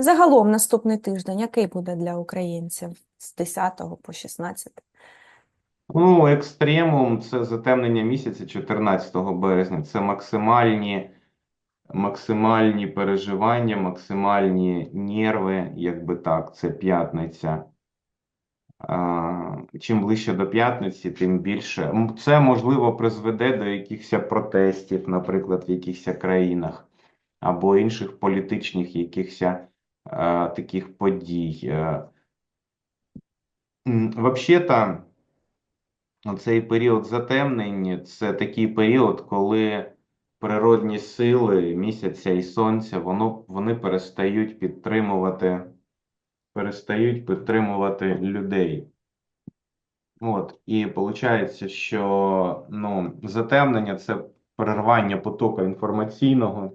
Загалом наступний тиждень, який буде для українців з 10 по 16? Ну, екстремум це затемнення місяця 14 березня. Це максимальні, максимальні переживання, максимальні нерви, якби так, це п'ятниця. Чим ближче до п'ятниці, тим більше. Це, можливо, призведе до якихось протестів, наприклад, в якихось країнах, або інших політичних якихось таких подій. Е, Взагалі-то, Цей період затемнень це такий період, коли природні сили місяця і сонця воно, вони перестають підтримувати, перестають підтримувати людей. От, і виходить, що ну, затемнення це перервання потоку інформаційного,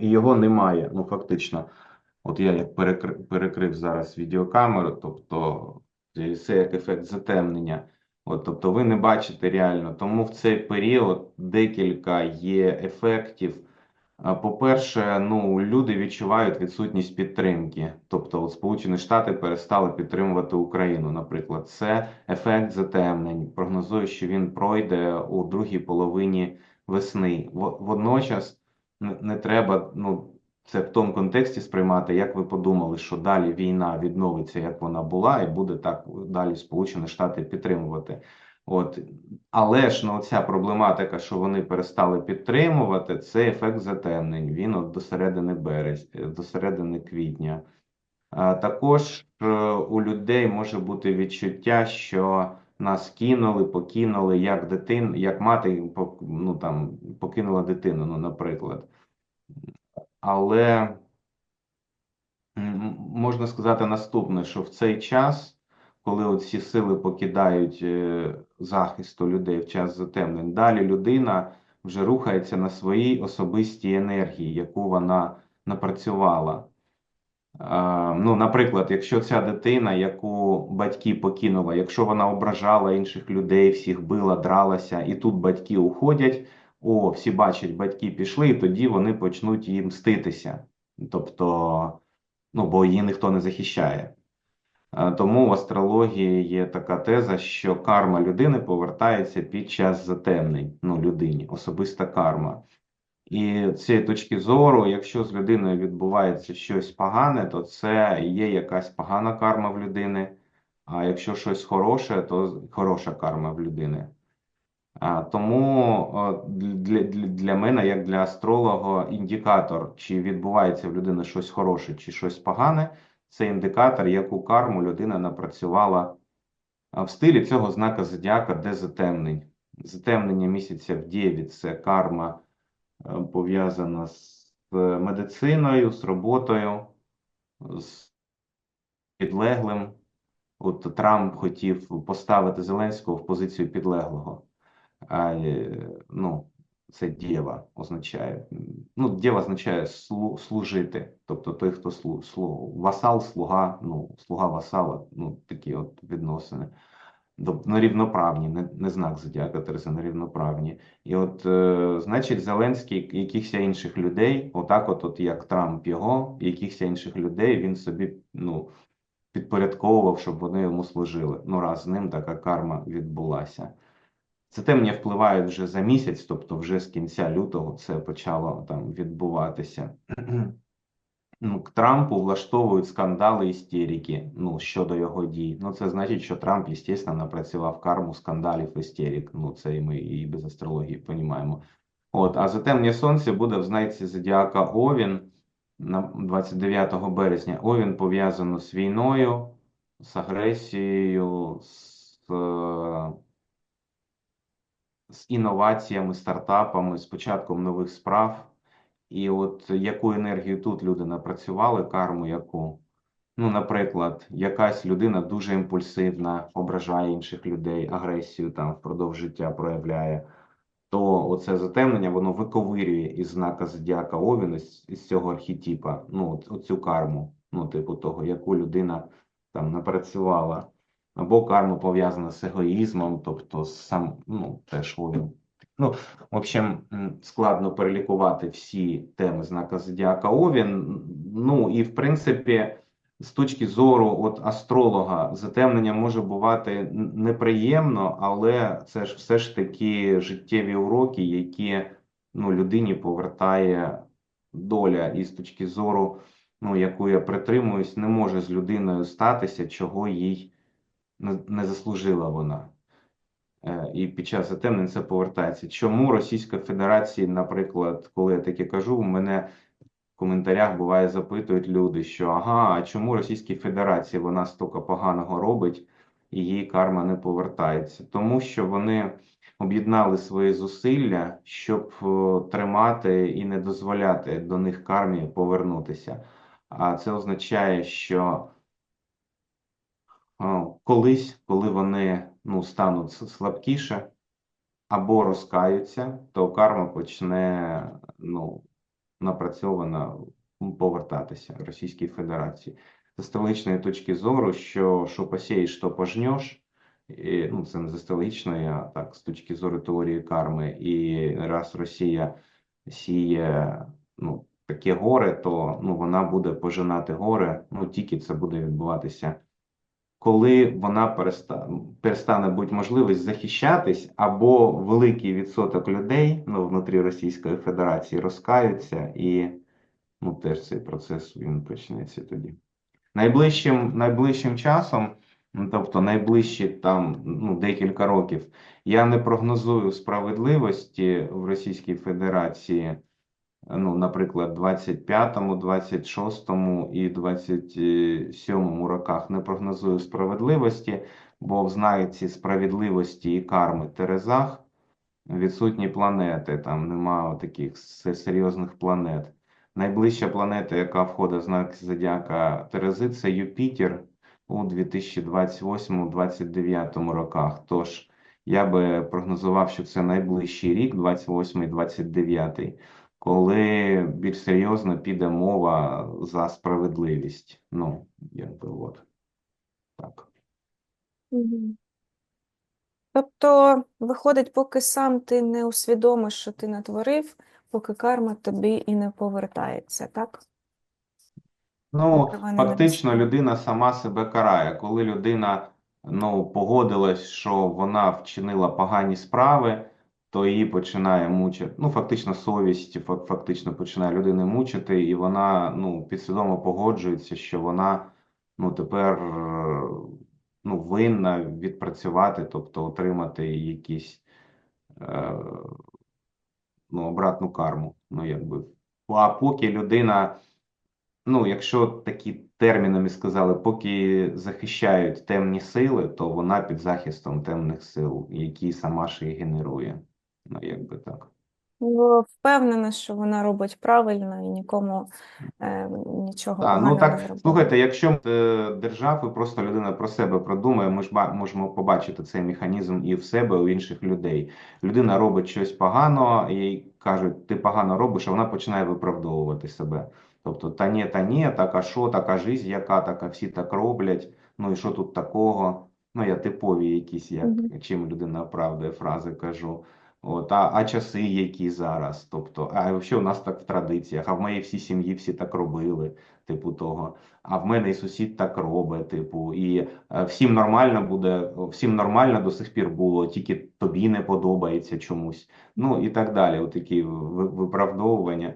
і його немає, ну фактично. От я як перекрив, перекрив зараз відеокамеру, тобто це як ефект затемнення. От, тобто ви не бачите реально. Тому в цей період декілька є ефектів. По-перше, ну, люди відчувають відсутність підтримки. Тобто, от Сполучені Штати перестали підтримувати Україну, наприклад. Це ефект затемнень. Прогнозую, що він пройде у другій половині весни. Водночас не, треба, ну, це в тому контексті сприймати, як ви подумали, що далі війна відновиться, як вона була, і буде так далі Сполучені Штати підтримувати. От. Але ж ну, ця проблематика, що вони перестали підтримувати, це ефект затемнень. Він от до середини березня, до середини квітня. А, також е, у людей може бути відчуття, що нас кинули, покинули, як дитин, як мати ну, там, покинула дитину, ну, наприклад. Але можна сказати наступне, що в цей час, коли ці сили покидають е, захисту людей в час затемнень, далі людина вже рухається на своїй особистій енергії, яку вона напрацювала. Ну, наприклад, якщо ця дитина, яку батьки покинула, якщо вона ображала інших людей, всіх била, дралася, і тут батьки уходять, о, всі бачать, батьки пішли, і тоді вони почнуть їм мститися. Тобто, ну, бо її ніхто не захищає. Тому в астрології є така теза, що карма людини повертається під час затемнень, ну, людині, особиста карма. І цієї точки зору, якщо з людиною відбувається щось погане, то це є якась погана карма в людини. А якщо щось хороше, то хороша карма в людини. А, тому для, для, для мене, як для астролога, індикатор, чи відбувається в людини щось хороше, чи щось погане, це індикатор, яку карму людина напрацювала в стилі цього знака зодіака, де затемнень. Затемнення місяця в Дєві – це карма пов'язана з медициною, з роботою, з підлеглим. От Трамп хотів поставити Зеленського в позицію підлеглого. А, е, ну, це дєва означає. Ну, дєва означає слу, служити. Тобто той, хто слу, слу, васал, слуга, ну, слуга васала, ну, такі от відносини. Ну, рівноправні, не, не знак зодіака Терези, рівноправні. І от, е, значить, Зеленський якихось інших людей, отак, от, от як Трамп його, якихось інших людей він собі ну, підпорядковував, щоб вони йому служили. Ну, раз з ним така карма відбулася. Це темні впливають вже за місяць, тобто вже з кінця лютого це почало там відбуватися. Ну, к Трампу влаштовують скандали істерики, ну, щодо його дій. Ну, це значить, що Трамп, звісно, напрацював карму скандалів істерик. Ну, це і ми і без астрології розуміємо. От, а затемнення сонця буде в знаці зодіака Овін на 29 березня. Овін пов'язано з війною, з агресією, з, е, з інноваціями, стартапами, з початком нових справ. І от яку енергію тут люди напрацювали, карму яку? Ну, наприклад, якась людина дуже імпульсивна, ображає інших людей, агресію там впродовж життя проявляє, то оце затемнення, воно виковирює із знака зодіака Овін, із, цього архетипа, ну, оцю карму, ну, типу того, яку людина там напрацювала. Або карма пов'язана з егоїзмом, тобто сам, ну, теж Овін Ну, в общем, складно перелікувати всі теми знака Зодіака Овін. Ну і в принципі, з точки зору от астролога, затемнення може бувати неприємно, але це ж все ж таки життєві уроки, які ну, людині повертає доля. І з точки зору, ну, яку я притримуюсь, не може з людиною статися, чого їй не заслужила вона. Е, І під час затемнень це повертається. Чому Російська Федерація, наприклад, коли я таке кажу, мене в коментарях буває запитують люди, що ага, а чому Російській Федерації вона стільки поганого робить і їй карма не повертається? Тому що вони об'єднали свої зусилля, щоб е, тримати і не дозволяти до них кармі повернутися. А це означає, що Колись, коли вони ну, стануть слабкіше або розкаються, то карма почне ну, напрацьована м, повертатися Російській Федерації. З астрологічної точки зору, що що посієш, то пожнеш. І, ну, це не з астрологічної, а так, з точки зору теорії карми. І раз Росія сіє ну, таке горе, то ну, вона буде пожинати горе. Ну, тільки це буде відбуватися коли вона перестане, перестане бути можливість захищатись, або великий відсоток людей ну, внутрі Російської Федерації розкаються, і ну, теж цей процес він почнеться тоді. Найближчим, найближчим часом, ну, тобто найближчі там ну, декілька років, я не прогнозую справедливості в Російській Федерації ну, наприклад, 25-му, 26-му і 27-му роках не прогнозую справедливості, бо в знаці справедливості і карми Терезах відсутні планети, там немає таких серйозних планет. Найближча планета, яка входить в знак Зодіака Терези, це Юпітер у 2028-2029 роках. Тож я би прогнозував, що це найближчий рік, 28-29 коли більш серйозно піде мова за справедливість. Ну, якби от так. Тобто, виходить, поки сам ти не усвідомиш, що ти натворив, поки карма тобі і не повертається, так? Ну, фактично людина сама себе карає. Коли людина ну, погодилась, що вона вчинила погані справи, то її починає мучити. Ну, фактично, совість фак- фактично починає людину мучити, і вона ну, підсвідомо погоджується, що вона ну, тепер е, ну, винна відпрацювати, тобто отримати якісь е, ну, обратну карму. Ну, якби. А поки людина. Ну, якщо такі термінами сказали, поки захищають темні сили, то вона під захистом темних сил, які сама ж і генерує. Ну, якби так. Ну, Впевнена, що вона робить правильно і нікому е, нічого Так, ну так, не зробила. слухайте, якщо е, держави просто людина про себе продумає, ми ж можемо побачити цей механізм і в себе, і у інших людей. Людина робить щось погано, їй кажуть, ти погано робиш, а вона починає виправдовувати себе. Тобто, та ні, та ні, така що, така жизнь, яка така, всі так роблять. Ну і що тут такого? Ну, я типові якісь, як чим людина оправдує фрази кажу. От, а, а часи які зараз? Тобто, а що у нас так в традиціях? А в моїй всій сім'ї всі так робили, типу того. А в мене і сусід так робить, типу, і е, всім нормально буде, всім нормально до сих пір було, тільки тобі не подобається чомусь. Ну і так далі. Отакі виправдовування.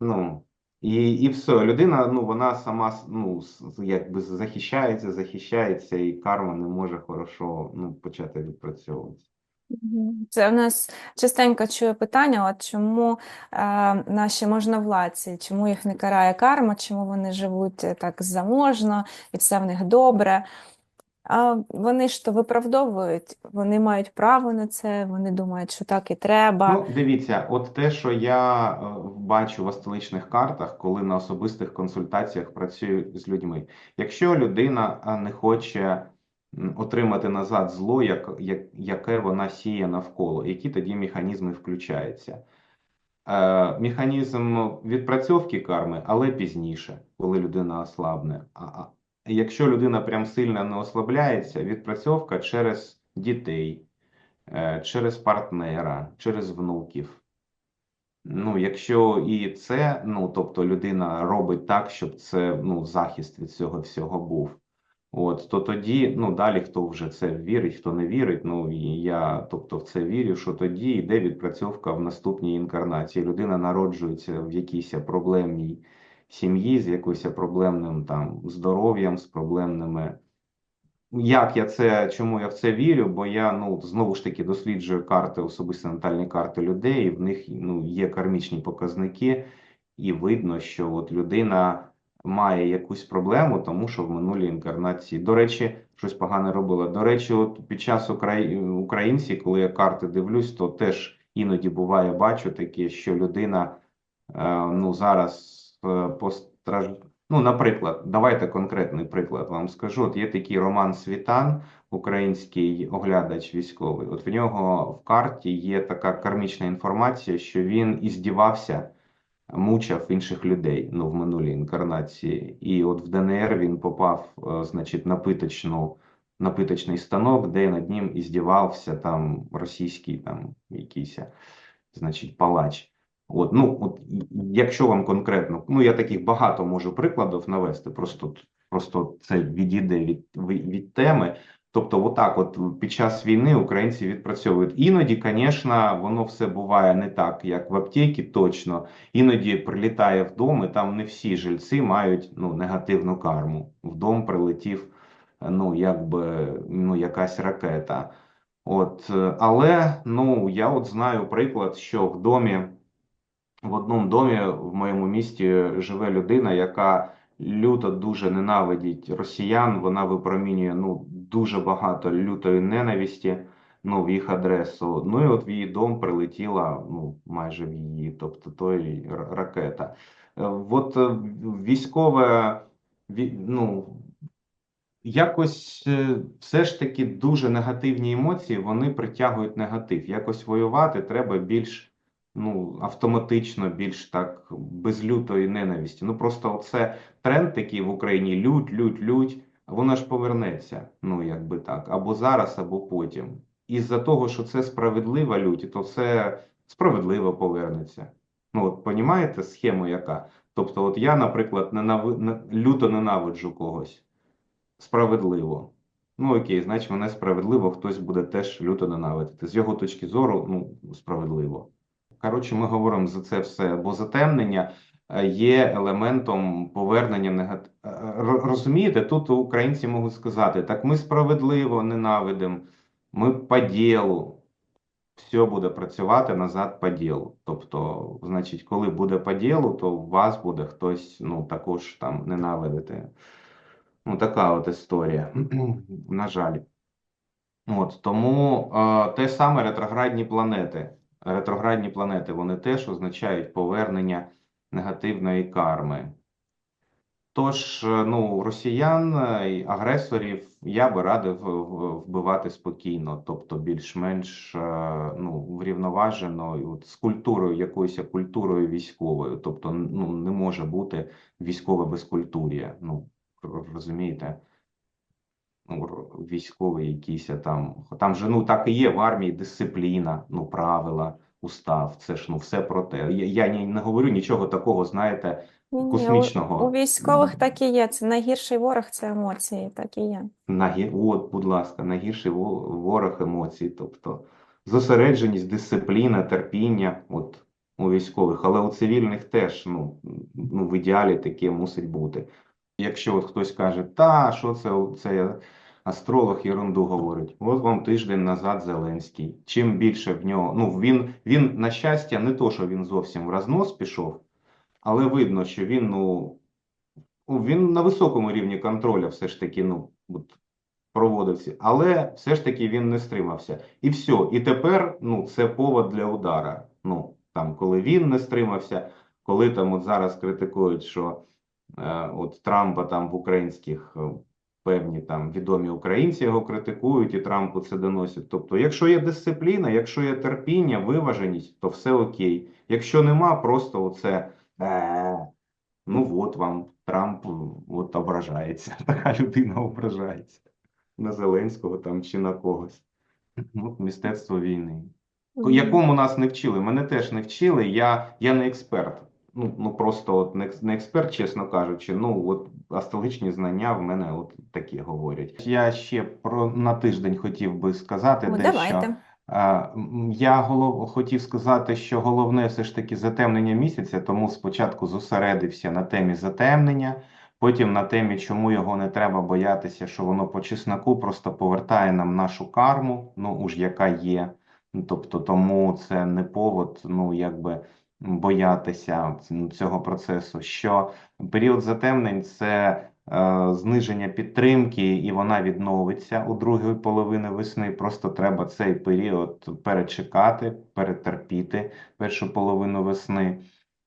Ну, і, і все. Людина, ну, вона сама ну, якби захищається, захищається, і карма не може хорошо ну, почати відпрацьовуватися. Це в нас частенько чує питання, от чому е, наші можновладці, чому їх не карає карма, чому вони живуть е, так заможно і все в них добре. А вони ж то виправдовують, вони мають право на це, вони думають, що так і треба. Ну, дивіться, от те, що я е, бачу в астеличних картах, коли на особистих консультаціях працюю з людьми. Якщо людина е, не хоче отримати назад зло, як, як, яке вона сіє навколо, які тоді механізми включаються? Е, механізм відпрацьовки карми, але пізніше, коли людина ослабне. А, якщо людина прям сильно не ослабляється, відпрацьовка через дітей, е, через партнера, через внуків. Ну, якщо і це, ну, тобто людина робить так, щоб це, ну, захист від цього всього був. От, то тоді, ну, далі хто вже це вірить, хто не вірить, ну, я, тобто, в це вірю, що тоді йде відпрацьовка в наступній інкарнації. Людина народжується в якійсь проблемній сім'ї, з якоюсь проблемним там здоров'ям, з проблемними. Як я це, чому я в це вірю? Бо я ну знову ж таки досліджую карти, особисто натальні карти людей. і В них ну є кармічні показники, і видно, що от людина має якусь проблему, тому що в минулій інкарнації, до речі, щось погане робила. До речі, от під час Украї... українці, коли я карти дивлюсь, то теж іноді буває, бачу таке, що людина е, ну зараз е, постраж... Ну, наприклад, давайте конкретний приклад вам скажу. От є такий Роман Світан, український оглядач військовий. От в нього в карті є така кармічна інформація, що він іздівався, мучав інших людей ну, в минулій інкарнації. І от в ДНР він попав, е, значить, на питочну, на питочний станок, де над ним іздівався там російський там якийсь, значить, палач. От, ну, от, якщо вам конкретно, ну я таких багато можу прикладів навести, просто, просто це відійде від, від, від теми. Тобто, отак, от під час війни українці відпрацьовують. Іноді, звісно, воно все буває не так, як в аптеці, точно. Іноді прилітає в дом, і там не всі жильці мають ну, негативну карму. В дом прилетів, ну, якби, ну, якась ракета. От, е, але ну, я от знаю приклад, що в домі в одному домі в моєму місті живе людина, яка люто дуже ненавидить росіян. Вона випромінює ну дуже багато лютої ненависті ну, в їх адресу. Ну і от в її дом прилетіла ну майже в її, тобто той ракета. Е, От е, військове ну. Якось е, все ж таки дуже негативні емоції, вони притягують негатив. Якось воювати треба більш ну, автоматично, більш так без лютої ненависті. Ну просто оце тренд такий в Україні: лють, лють, лють, воно ж повернеться. Ну, якби так, або зараз, або потім. Із-за того, що це справедлива лють, то це справедливо повернеться. Ну, от понімаєте схему, яка? Тобто, от я, наприклад, ненави... люто ненавиджу когось. Справедливо. Ну, окей, значить, мене справедливо, хтось буде теж люто ненавидити. З його точки зору, ну, справедливо. Коротше, ми говоримо за це все, бо затемнення є елементом повернення негатив. Розумієте, тут українці можуть сказати, так ми справедливо ненавидимо, ми по ділу. Все буде працювати назад по ділу. Тобто, значить, коли буде по ділу, то вас буде хтось ну, також там ненавидити. Ну, така от історія. На жаль. От, тому е, те саме ретроградні планети. Ретроградні планети вони теж означають повернення негативної карми. Тож, е, ну, росіян, е, агресорів я би радив е, вбивати спокійно, тобто більш-менш ну, врівноважено, от з культурою, якоюсь культурою військовою. Тобто, ну, не може бути військове безкультур'я. Ну, розумієте? ну, військовий якийсь там. Там же ну так і є в армії дисципліна, ну правила, устав. Це ж ну все про те. Я, я не говорю нічого такого, знаєте, Ні-ні, у- космічного. У військових так і є. Це найгірший ворог це емоції, так і є. Нагі... От, будь ласка, найгірший ворог емоцій, тобто зосередженість, дисципліна, терпіння, от у військових, але у цивільних теж ну, ну в ідеалі таке мусить бути. Якщо от хтось каже, та що це, це астролог ерунду говорить, от вам тиждень назад Зеленський. Чим більше в нього, ну він, він на щастя, не то, що він зовсім в рознос пішов, але видно, що він ну Він на високому рівні контролю все ж таки ну, от, проводився, але все ж таки він не стримався. І все. І тепер ну, це повод для удара. Ну, там, коли він не стримався, коли там от зараз критикують, що е, от Трампа там в українських е, певні там відомі українці його критикують, і Трампу це доносять. Тобто, якщо є дисципліна, якщо є терпіння, виваженість, то все окей. Якщо нема, просто оце. «Е, Ну, от вам Трамп от ображається. Така людина ображається на Зеленського там чи на когось. От мистецтво війни. Якому нас не вчили. Мене теж не вчили. Я, я не експерт. Ну, ну просто от не, не експерт, чесно кажучи. Ну от астрологічні знання в мене от такі говорять. Я ще про на тиждень хотів би сказати Ну, дещо. давайте. Я голов... хотів сказати, що головне все ж таки затемнення місяця, тому спочатку зосередився на темі затемнення, потім на темі, чому його не треба боятися, що воно по чесноку просто повертає нам нашу карму, ну уж яка є. Тобто, тому це не повод, ну якби боятися цього процесу. Що період затемнень це е, зниження підтримки, і вона відновиться у другій половини весни. Просто треба цей період перечекати, перетерпіти першу половину весни.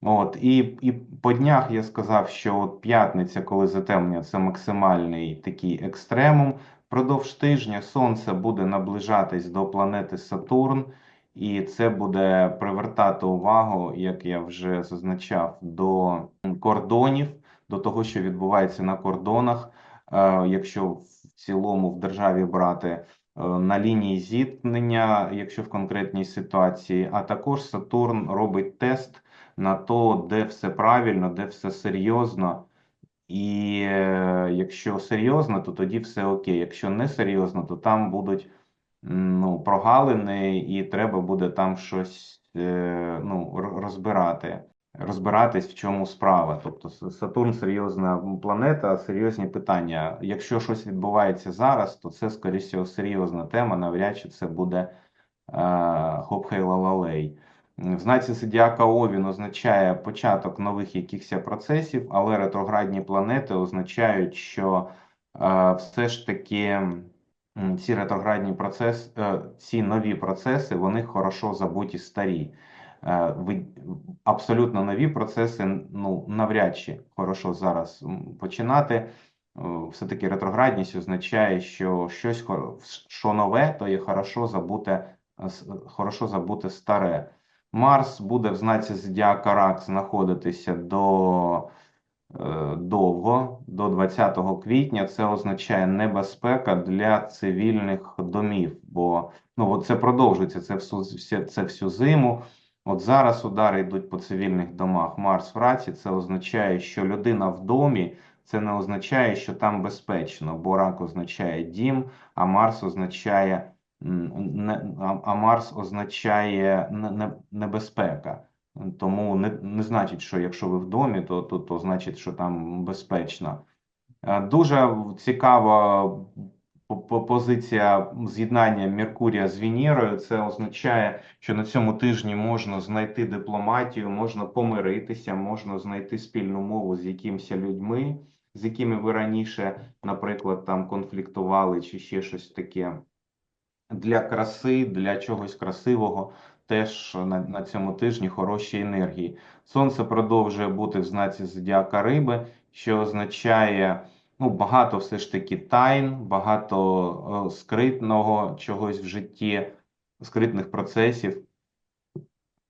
От і, і по днях я сказав, що от п'ятниця, коли затемнення, це максимальний такий екстремум. Впродовж тижня Сонце буде наближатись до планети Сатурн, і це буде привертати увагу, як я вже зазначав, до кордонів, до того, що відбувається на кордонах. Е, Якщо в цілому в державі брати е, на лінії зіткнення, якщо в конкретній ситуації, а також Сатурн робить тест на то, де все правильно, де все серйозно. І е, якщо серйозно, то тоді все окей. Якщо не серйозно, то там будуть ну, прогалини, і треба буде там щось е, ну, розбирати. Розбиратись, в чому справа. Тобто Сатурн серйозна планета, серйозні питання. Якщо щось відбувається зараз, то це, скоріше серйозна тема. Навряд чи це буде е, хоп-хей-ла-ла-лей. В знаці зодіака Овін означає початок нових якихось процесів, але ретроградні планети означають, що е, все ж таки ці ретроградні процеси, е, ці нові процеси, вони хорошо забуті старі. Е, абсолютно нові процеси, ну, навряд чи хорошо зараз починати. Е, Все-таки ретроградність означає, що щось що нове, то є хорошо забуте, хорошо забуте старе. Марс буде в знаці зодіака Рак знаходитися до довго, до 20 квітня. Це означає небезпека для цивільних домів, бо ну, це продовжується це всю, це всю зиму. От зараз удари йдуть по цивільних домах. Марс в раці це означає, що людина в домі. Це не означає, що там безпечно, бо рак означає дім, а Марс означає не, а, Марс означає не, не, небезпека. Тому не, не значить, що якщо ви в домі, то, то, то значить, що там безпечно. Е, Дуже цікава по- по- позиція з'єднання Меркурія з Венерою. Це означає, що на цьому тижні можна знайти дипломатію, можна помиритися, можна знайти спільну мову з якимись людьми, з якими ви раніше, наприклад, там конфліктували чи ще щось таке. Для краси, для чогось красивого теж на, на цьому тижні хороші енергії. Сонце продовжує бути в знаці зодіака Риби, що означає ну, багато все ж таки тайн, багато е, скритного чогось в житті, скритних процесів.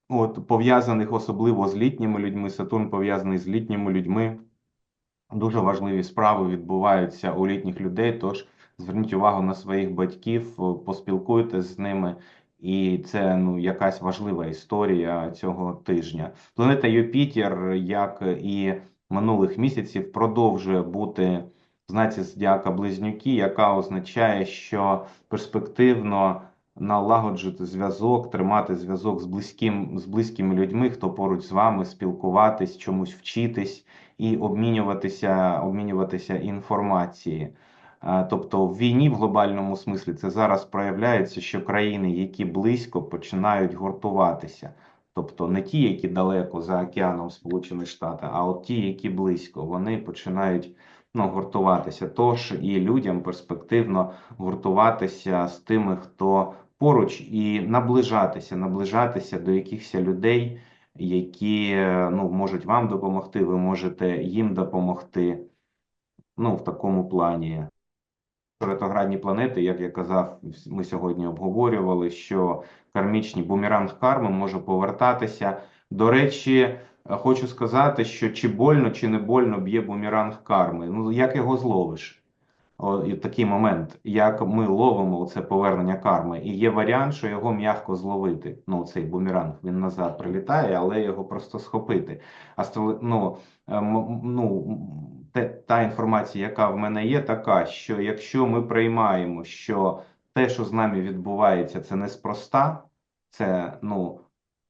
От, пов'язаних особливо з літніми людьми. Сатурн пов'язаний з літніми людьми. Дуже важливі справи відбуваються у літніх людей, тож зверніть увагу на своїх батьків, поспілкуйтесь з ними, і це ну, якась важлива історія цього тижня. Планета Юпітер, як і минулих місяців, продовжує бути в знаці зодіака Близнюки, яка означає, що перспективно налагоджувати зв'язок, тримати зв'язок з близьким, з близькими людьми, хто поруч з вами, спілкуватись, чомусь вчитись і обмінюватися, обмінюватися інформацією. Тобто в війні в глобальному смислі це зараз проявляється, що країни, які близько, починають гуртуватися. Тобто не ті, які далеко за океаном Сполучені Штати, а от ті, які близько, вони починають ну, гуртуватися. Тож і людям перспективно гуртуватися з тими, хто поруч, і наближатися, наближатися до якихось людей, які ну, можуть вам допомогти, ви можете їм допомогти. Ну, в такому плані. Ретроградні планети, як я казав, ми сьогодні обговорювали, що кармічний бумеранг карми може повертатися. До речі, хочу сказати, що чи больно, чи не больно б'є бумеранг карми. Ну, як його зловиш? о, і такий момент, як ми ловимо це повернення карми, і є варіант, що його м'яко зловити. Ну, цей бумеранг він назад прилітає, але його просто схопити. Астро- ну, ем, ну, та інформація, яка в мене є, така, що якщо ми приймаємо, що те, що з нами відбувається, це неспроста, це ну,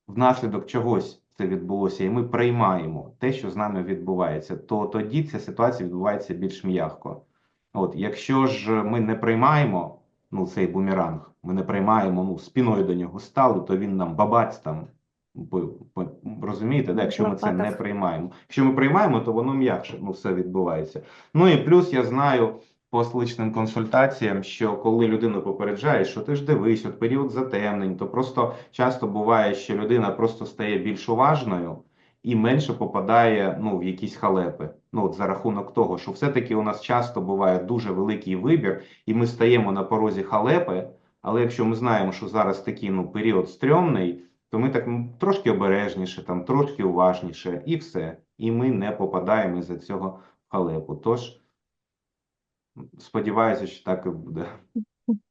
внаслідок чогось це відбулося, і ми приймаємо те, що з нами відбувається, то тоді ця ситуація відбувається більш м'яко. От, якщо ж ми не приймаємо ну, цей бумеранг, ми не приймаємо, ну, спіною до нього стали, то він нам бабаць там. Розумієте, да? якщо ми це не приймаємо. Якщо ми приймаємо, то воно м'якше, ну, все відбувається. Ну і плюс я знаю по личним консультаціям, що коли людину попереджають, що ти ж дивись, от період затемнень, то просто часто буває, що людина просто стає більш уважною і менше попадає ну, в якісь халепи. Ну, от за рахунок того, що все-таки у нас часто буває дуже великий вибір, і ми стаємо на порозі халепи. Але якщо ми знаємо, що зараз такий ну, період стрьомний, то ми так трошки обережніше, там трошки уважніше, і все. І ми не попадаємо із-за цього в халепу. Тож сподіваюся, що так і буде.